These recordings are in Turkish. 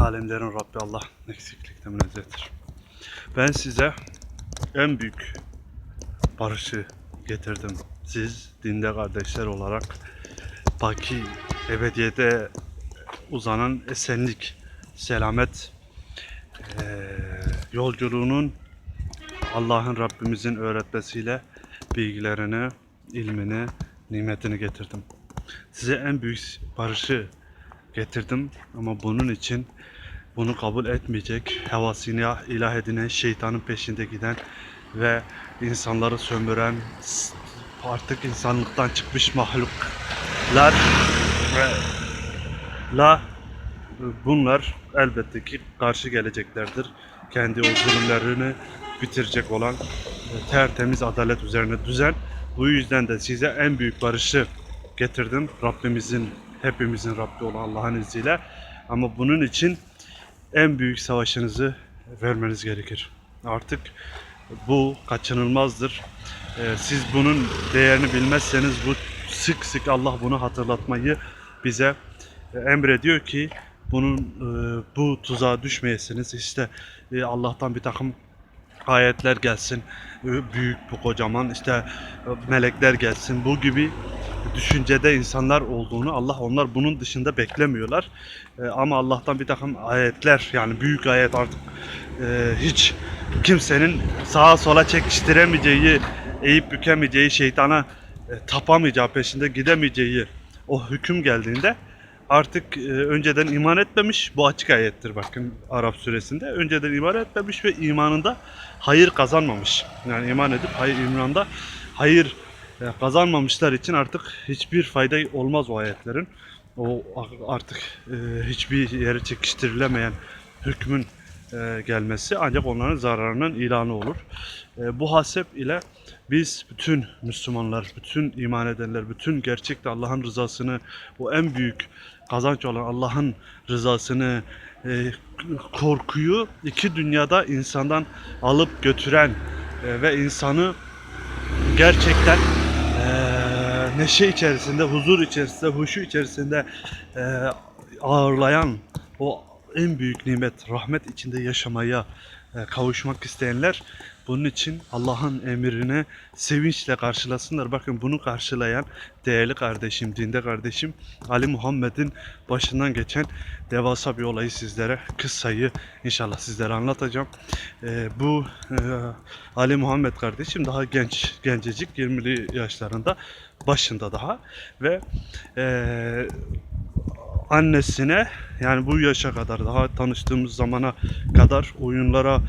Alemlerin Rabbi Allah eksiklikten münezzehtir. Ben size en büyük barışı getirdim. Siz dinde kardeşler olarak baki ebediyete uzanan esenlik, selamet eee, yolculuğunun Allah'ın Rabbimizin öğretmesiyle bilgilerini, ilmini, nimetini getirdim. Size en büyük barışı getirdim ama bunun için bunu kabul etmeyecek, hevasını ilah edinen, şeytanın peşinde giden ve insanları sömüren, artık insanlıktan çıkmış mahluklar ve la bunlar elbette ki karşı geleceklerdir. Kendi o zulümlerini bitirecek olan tertemiz adalet üzerine düzen. Bu yüzden de size en büyük barışı getirdim. Rabbimizin, hepimizin Rabbi olan Allah'ın izniyle. Ama bunun için en büyük savaşınızı vermeniz gerekir. Artık bu kaçınılmazdır. Ee, siz bunun değerini bilmezseniz bu sık sık Allah bunu hatırlatmayı bize e, emrediyor ki bunun e, bu tuzağa düşmeyesiniz. İşte e, Allah'tan bir takım ayetler gelsin. Büyük bu kocaman işte melekler gelsin. Bu gibi düşüncede insanlar olduğunu Allah onlar bunun dışında beklemiyorlar. E, ama Allah'tan bir takım ayetler yani büyük ayet artık e, hiç kimsenin sağa sola çekiştiremeyeceği, eğip bükemeyeceği, şeytana e, tapamayacağı, peşinde gidemeyeceği o hüküm geldiğinde artık önceden iman etmemiş, bu açık ayettir bakın Arap suresinde. Önceden iman etmemiş ve imanında hayır kazanmamış. Yani iman edip hayır imanda hayır kazanmamışlar için artık hiçbir fayda olmaz o ayetlerin. O artık e, hiçbir yere çekiştirilemeyen hükmün e, gelmesi ancak onların zararının ilanı olur. E, bu hasep ile biz bütün Müslümanlar, bütün iman edenler, bütün gerçekte Allah'ın rızasını, o en büyük kazanç olan Allah'ın rızasını, korkuyu iki dünyada insandan alıp götüren ve insanı gerçekten neşe içerisinde, huzur içerisinde, huşu içerisinde eee, ağırlayan o en büyük nimet, rahmet içinde yaşamaya eee, kavuşmak isteyenler bunun için Allah'ın emrini sevinçle karşılasınlar. Bakın bunu karşılayan değerli kardeşim, dinde kardeşim Ali Muhammed'in başından geçen devasa bir olayı sizlere kıssayı inşallah sizlere anlatacağım. Eee, bu eee, Ali Muhammed kardeşim daha genç, gencecik 20'li yaşlarında başında daha ve eee, annesine yani bu yaşa kadar daha tanıştığımız zamana kadar oyunlara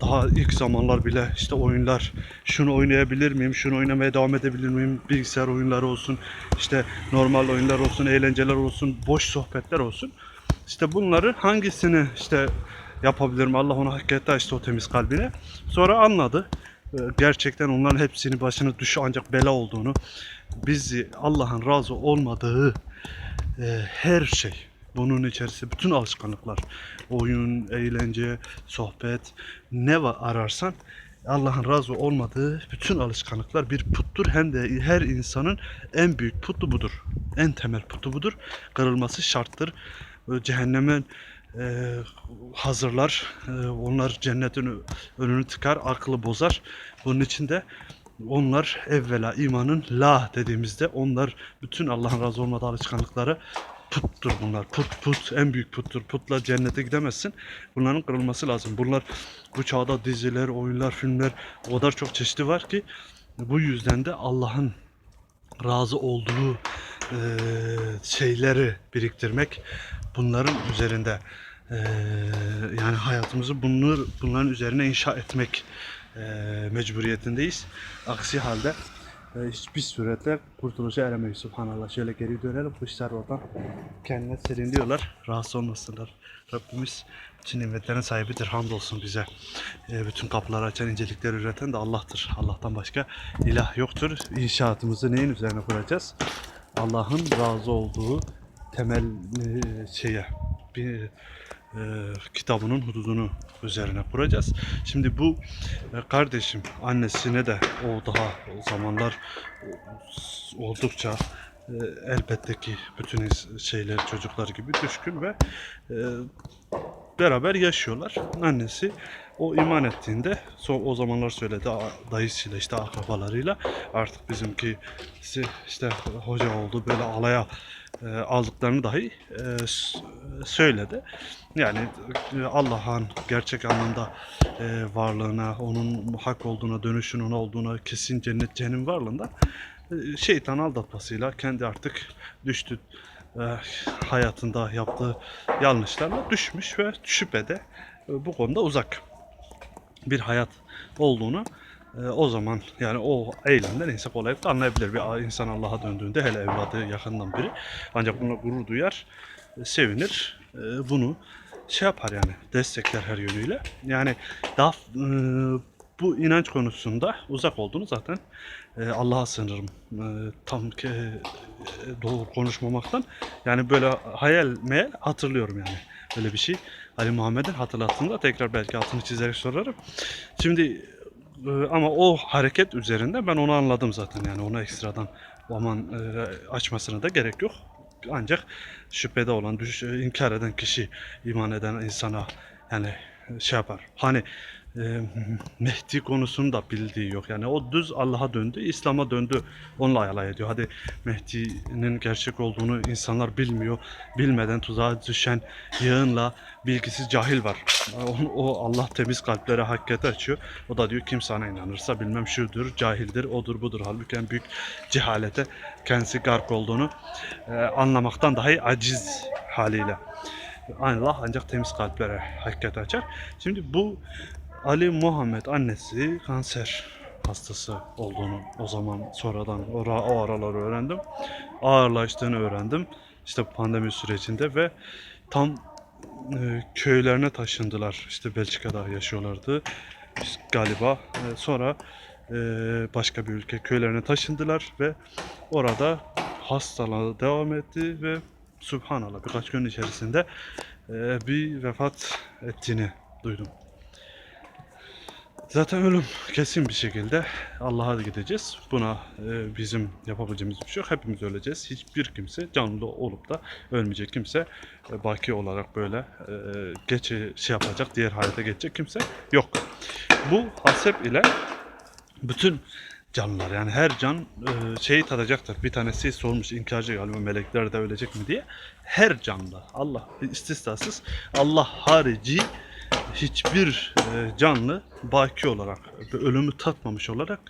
daha ilk zamanlar bile işte oyunlar şunu oynayabilir miyim şunu oynamaya devam edebilir miyim bilgisayar oyunları olsun işte normal oyunlar olsun eğlenceler olsun boş sohbetler olsun. İşte bunları hangisini işte yapabilirim Allah ona hakikaten açtı o temiz kalbine. Sonra anladı. Ee, gerçekten onların hepsinin başına düş ancak bela olduğunu bizi Allah'ın razı olmadığı e, her şey bunun içerisinde bütün alışkanlıklar oyun, eğlence, sohbet ne var ararsan Allah'ın razı olmadığı bütün alışkanlıklar bir puttur hem de her insanın en büyük putu budur. En temel putu budur. Kırılması şarttır. Ee, Cehenneme e, hazırlar. E, onlar cennetin önünü tıkar, aklı bozar. Bunun için de onlar evvela imanın la dediğimizde onlar bütün Allah'ın razı olmadığı alışkanlıkları puttur bunlar. Put put en büyük puttur. Putla cennete gidemezsin. Bunların kırılması lazım. Bunlar bu çağda diziler, oyunlar, filmler o kadar çok çeşidi var ki bu yüzden de Allah'ın razı olduğu eee, şeyleri biriktirmek bunların üzerinde eee, yani hayatımızı bunlar, bunların üzerine inşa etmek eee, mecburiyetindeyiz. Aksi halde eee, hiçbir suretle kurtuluşa eremeyiz. Subhanallah. Şöyle geri dönelim. Kuşlar oradan kendine seriliyorlar. Rahatsız olmasınlar. Rabbimiz bütün nimetlerin sahibidir. Hamdolsun bize. Eee, bütün kapıları açan, incelikleri üreten de Allah'tır. Allah'tan başka ilah yoktur. İnşaatımızı neyin üzerine kuracağız? Allah'ın razı olduğu temel eee, şeye bir eee, kitabının hududunu üzerine kuracağız. Şimdi bu e, kardeşim annesine de o daha o zamanlar oldukça e, elbette ki bütün şeyler çocuklar gibi düşkün ve e, beraber yaşıyorlar. Annesi o iman ettiğinde so- o zamanlar söyledi dayısıyla işte akrabalarıyla artık bizimki işte hoca oldu böyle alaya e, aldıklarını dahi e, söyledi. Yani e, Allah'ın gerçek anlamda e, varlığına, onun hak olduğuna, dönüşünün olduğuna, kesin cennet cehennem varlığından e, şeytan aldatmasıyla kendi artık düştü hayatında yaptığı yanlışlarla düşmüş ve şüphede e, bu konuda uzak bir hayat olduğunu e, o zaman yani o eylemden insan kolaylıkla anlayabilir. Bir insan Allah'a döndüğünde hele evladı yakından biri ancak buna gurur duyar, sevinir. Bunu şey yapar yani destekler her yönüyle. Yani daha bu inanç konusunda uzak olduğunu zaten e, Allah'a sığınırım. E, tam ki e, doğru konuşmamaktan. Yani böyle hayal meyal hatırlıyorum yani. Öyle bir şey. Ali Muhammed'in hatırlattığında tekrar belki altını çizerek sorarım. Şimdi e, ama o hareket üzerinde ben onu anladım zaten yani ona ekstradan aman e, açmasına da gerek yok. Ancak şüphede olan, düş, e, inkar eden kişi, iman eden insana yani şey yapar. Hani e, Mehdi konusunu da bildiği yok. Yani o düz Allah'a döndü, İslam'a döndü. Onunla alay ediyor. Hadi Mehdi'nin gerçek olduğunu insanlar bilmiyor. Bilmeden tuzağa düşen yığınla bilgisiz cahil var. O, o Allah temiz kalplere hakikati açıyor. O da diyor kim sana inanırsa bilmem şudur, cahildir, odur budur. Halbuki en büyük cehalete kendisi gark olduğunu e, anlamaktan dahi aciz haliyle. Allah ancak temiz kalplere hakikati açar. Şimdi bu Ali Muhammed annesi kanser hastası olduğunu o zaman sonradan o, o araları öğrendim. Ağırlaştığını öğrendim. İşte pandemi sürecinde ve tam e, köylerine taşındılar. İşte Belçika'da yaşıyorlardı galiba. E, sonra e, başka bir ülke köylerine taşındılar ve orada hastalığı devam etti ve Subhanallah birkaç gün içerisinde bir vefat ettiğini duydum. Zaten ölüm kesin bir şekilde Allah'a gideceğiz. Buna e, bizim yapabileceğimiz bir şey yok. Hepimiz öleceğiz. Hiçbir kimse canlı olup da ölmeyecek kimse e, baki olarak böyle e, geçe şey yapacak, diğer hayata geçecek kimse yok. Bu hasep ile bütün canlılar yani her can e, şeyi tadacaktır. Bir tanesi sormuş inkarcı galiba melekler de ölecek mi diye. Her canlı Allah istisnasız Allah harici hiçbir e, canlı baki olarak ölümü tatmamış olarak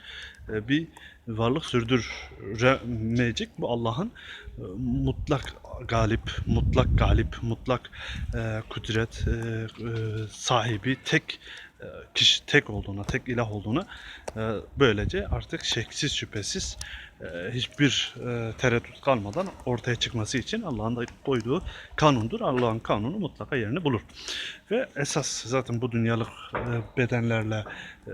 e, bir varlık sürdüremeyecek. Bu Allah'ın e, mutlak galip, mutlak galip, mutlak kudret sahibi tek kişi tek olduğuna, tek ilah olduğuna böylece artık şeksiz şüphesiz hiçbir e, tereddüt kalmadan ortaya çıkması için Allah'ın da koyduğu kanundur. Allah'ın kanunu mutlaka yerini bulur. Ve esas zaten bu dünyalık e, bedenlerle e,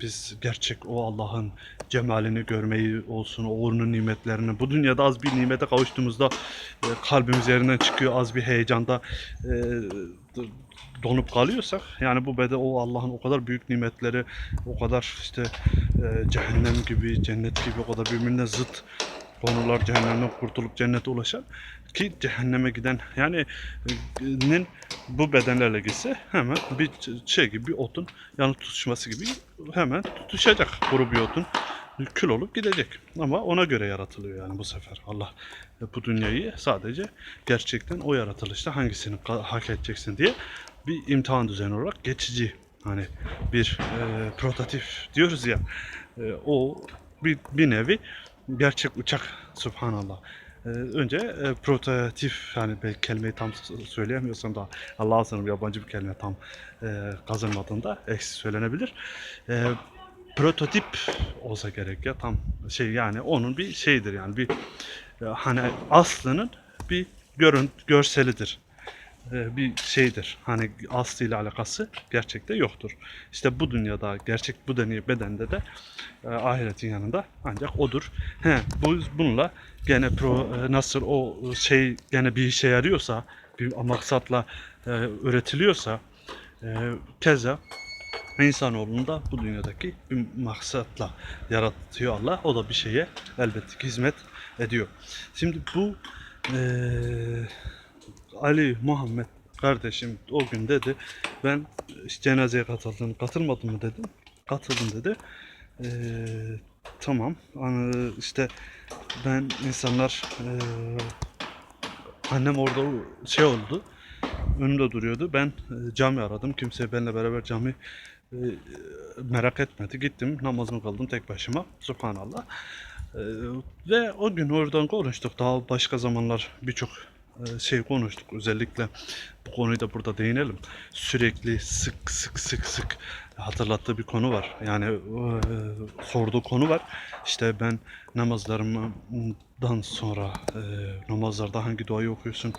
biz gerçek o Allah'ın cemalini görmeyi olsun, onun nimetlerini bu dünyada az bir nimete kavuştuğumuzda kalbimiz yerinden çıkıyor, az bir heyecanda donup kalıyorsak yani bu bede o Allah'ın o kadar büyük nimetleri, o kadar işte cehennem gibi, cennet gibi o kadar birbirine zıt konular cehennemden kurtulup cennete ulaşan ki cehenneme giden yani nin bu bedenlerle gitse hemen bir şey gibi bir otun yanı tutuşması gibi hemen tutuşacak kuru bir otun kül olup gidecek. Ama ona göre yaratılıyor yani bu sefer. Allah bu dünyayı sadece gerçekten o yaratılışta hangisini hak edeceksin diye bir imtihan düzeni olarak geçici hani bir e, prototip diyoruz ya e, o bir, bir nevi gerçek uçak subhanallah. E, önce e, prototip yani belki kelimeyi tam söyleyemiyorsam da Allah'a sanırım yabancı bir kelime tam e, kazanmadığında eksi söylenebilir. E, prototip olsa gerek ya tam şey yani onun bir şeyidir yani bir e, hani aslının bir görün görselidir bir şeydir. Hani aslı ile alakası gerçekte yoktur. İşte bu dünyada gerçek bu deni bedende de e, ahiretin yanında ancak odur. He, bu bununla gene pro e, nasıl o şey gene bir işe yarıyorsa bir maksatla e, üretiliyorsa e, keza insanoğlunu da bu dünyadaki bir maksatla yaratıyor Allah. O da bir şeye elbette hizmet ediyor. Şimdi bu eee Ali Muhammed kardeşim o gün dedi ben cenazeye katıldım. Katılmadın mı dedim. Katıldım dedi. Ee, tamam. Hani işte ben insanlar ee, annem orada şey oldu. Önümde duruyordu. Ben e, cami aradım. Kimse benimle beraber cami e, merak etmedi. Gittim namazımı kıldım tek başıma. Subhanallah. E, ve o gün oradan konuştuk. Daha başka zamanlar birçok e, şey konuştuk. Özellikle bu konuyu da burada değinelim. Sürekli sık sık sık sık hatırlattığı bir konu var. Yani e, sorduğu konu var. İşte ben namazlarımdan sonra e, namazlarda hangi duayı okuyorsun?